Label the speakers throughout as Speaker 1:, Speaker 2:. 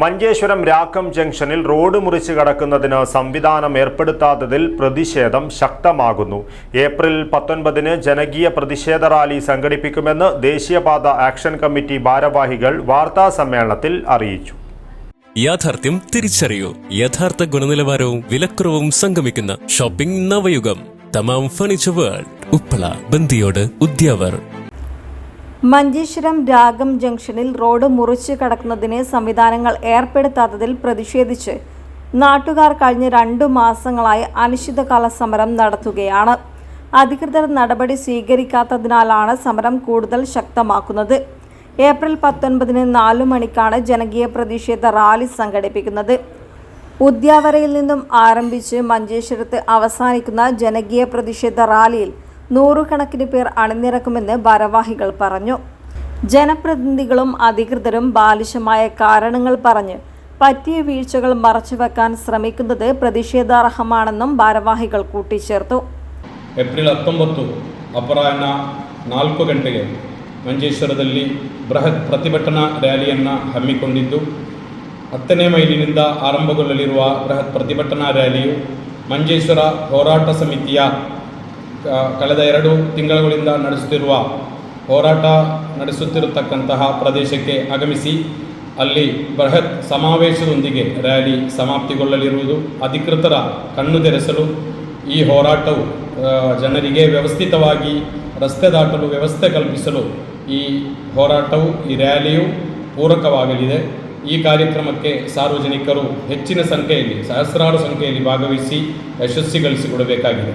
Speaker 1: മഞ്ചേശ്വരം രാക്കം ജംഗ്ഷനിൽ റോഡ് മുറിച്ച് കടക്കുന്നതിന് സംവിധാനം ഏർപ്പെടുത്താത്തതിൽ പ്രതിഷേധം ശക്തമാകുന്നു. ഏപ്രിൽ പത്തൊൻപതിന് ജനകീയ പ്രതിഷേധ റാലി സംഘടിപ്പിക്കുമെന്ന് ദേശീയപാത ആക്ഷൻ കമ്മിറ്റി ഭാരവാഹികൾ വാർത്താ സമ്മേളനത്തിൽ അറിയിച്ചു.
Speaker 2: യാഥാർത്ഥ്യം തിരിച്ചറിയൂ. യഥാർത്ഥ ഗുണനിലവാരവും വിലക്കുറവും സംഗമിക്കുന്ന shopping Navayugam. Thamam furniture world. Uppala ബന്ദിയോട് Udyavar.
Speaker 3: Manjeshwaram Ragam ജംഗ്ഷനിൽ റോഡ് മുറിച്ച് കടക്കുന്നതിന് സംവിധാനങ്ങൾ ഏർപ്പെടുത്താത്തതിൽ പ്രതിഷേധിച്ച് നാട്ടുകാർ കഴിഞ്ഞ രണ്ടു മാസങ്ങളായി അനിശ്ചിതകാല സമരം നടത്തുകയാണ്. അധികൃതർ നടപടി സ്വീകരിക്കാത്തതിനാലാണ് സമരം കൂടുതൽ ശക്തമാക്കുന്നത്. ഏപ്രിൽ പത്തൊൻപതിന് നാലു മണിക്കാണ് ജനകീയ പ്രതിഷേധ റാലി സംഘടിപ്പിക്കുന്നത്. ഉദ്യാവരയിൽ നിന്നും ആരംഭിച്ച് മഞ്ചേശ്വരത്ത് അവസാനിക്കുന്ന ജനകീയ പ്രതിഷേധ റാലിയിൽ നൂറുകണക്കിന് പേർ അണിനിരക്കുമെന്ന് ഭാരവാഹികൾ പറഞ്ഞു ജനപ്രതിനിധികളും അധികൃതരും ബാലിശമായ കാരണങ്ങൾ പറഞ്ഞ് പറ്റിയ വീഴ്ചകൾ മറച്ചുവെക്കാൻ ശ്രമിക്കുന്നത് പ്രതിഷേധാർഹമാണെന്നും ಭಾರವಾಹಿಗಳು ಕೂಟಿಚೇರ್ತು
Speaker 4: ಏಪ್ರಿಲ್ ಹತ್ತೊಂಬತ್ತು ಅಪರಾಹ್ನ ನಾಲ್ಕು ಗಂಟೆಗೆ ಮಂಜೇಶ್ವರದಲ್ಲಿ ಬೃಹತ್ ಪ್ರತಿಭಟನಾ ರ್ಯಾಲಿಯನ್ನು ಹಮ್ಮಿಕೊಂಡಿದ್ದು ಹತ್ತನೇ ಮೈಲಿನಿಂದ ಆರಂಭಗೊಳ್ಳಲಿರುವ ಬೃಹತ್ ಪ್ರತಿಭಟನಾ ರ್ಯಾಲಿಯು ಮಂಜೇಶ್ವರ ಹೋರಾಟ ಸಮಿತಿಯ ಆ, ಕಳೆದ ಎರಡು ತಿಂಗಳುಗಳಿಂದ ನಡೆಸುತ್ತಿರುವ ಹೋರಾಟ ನಡೆಸುತ್ತಿರತಕ್ಕಂತಹ ಪ್ರದೇಶಕ್ಕೆ ಆಗಮಿಸಿ ಅಲ್ಲಿ ಬೃಹತ್ ಸಮಾವೇಶದೊಂದಿಗೆ ರ್ಯಾಲಿ ಸಮಾಪ್ತಿಗೊಳ್ಳಲಿರುವುದು, ಅಧಿಕೃತರ ಕಣ್ಣು ತೆರೆಸಲು ಈ ಹೋರಾಟವು ಜನರಿಗೆ ವ್ಯವಸ್ಥಿತವಾಗಿ ರಸ್ತೆ ದಾಟಲು ವ್ಯವಸ್ಥೆ ಕಲ್ಪಿಸಲು ಈ ಹೋರಾಟವು, ಈ ರ್ಯಾಲಿಯು ಪೂರಕವಾಗಲಿದೆ. ಈ ಕಾರ್ಯಕ್ರಮಕ್ಕೆ ಸಾರ್ವಜನಿಕರು ಹೆಚ್ಚಿನ ಸಂಖ್ಯೆಯಲ್ಲಿ, ಸಹಸ್ರಾರು ಸಂಖ್ಯೆಯಲ್ಲಿ ಭಾಗವಹಿಸಿ ಯಶಸ್ವಿಗೊಳಿಸಿಕೊಡಬೇಕಾಗಿದೆ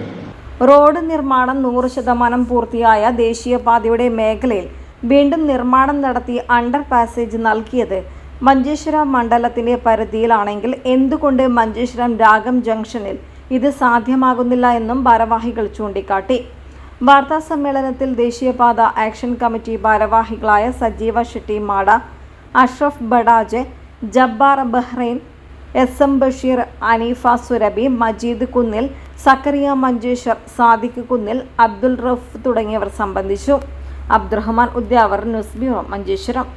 Speaker 3: റോഡ് നിർമ്മാണം നൂറ് ശതമാനം പൂർത്തിയായ ദേശീയപാതയുടെ മേഖലയിൽ വീണ്ടും നിർമ്മാണം നടത്തി അണ്ടർ പാസേജ് നൽകിയത് മഞ്ചേശ്വരം മണ്ഡലത്തിന്റെ പരിധിയിലാണെങ്കിൽ എന്തുകൊണ്ട് മഞ്ചേശ്വരം രാഗം ജംഗ്ഷനിൽ ഇത് സാധ്യമാകുന്നില്ല എന്നും ഭാരവാഹികൾ ചൂണ്ടിക്കാട്ടി. വാർത്താ സമ്മേളനത്തിൽ ദേശീയപാത ആക്ഷൻ കമ്മിറ്റി ഭാരവാഹികളായ Sajeeva Shetty Mada Ashraf Badaje Jabbar Bahrain S M Basheer Aneefa Surabhi Majeed Kunnil Zakariya Manjeshwar Sadiq Kunnil Abdul Rauf തുടങ്ങിയവർ സംബന്ധിച്ചു. Abdurahman Udyavar news bureau Manjeshwaram.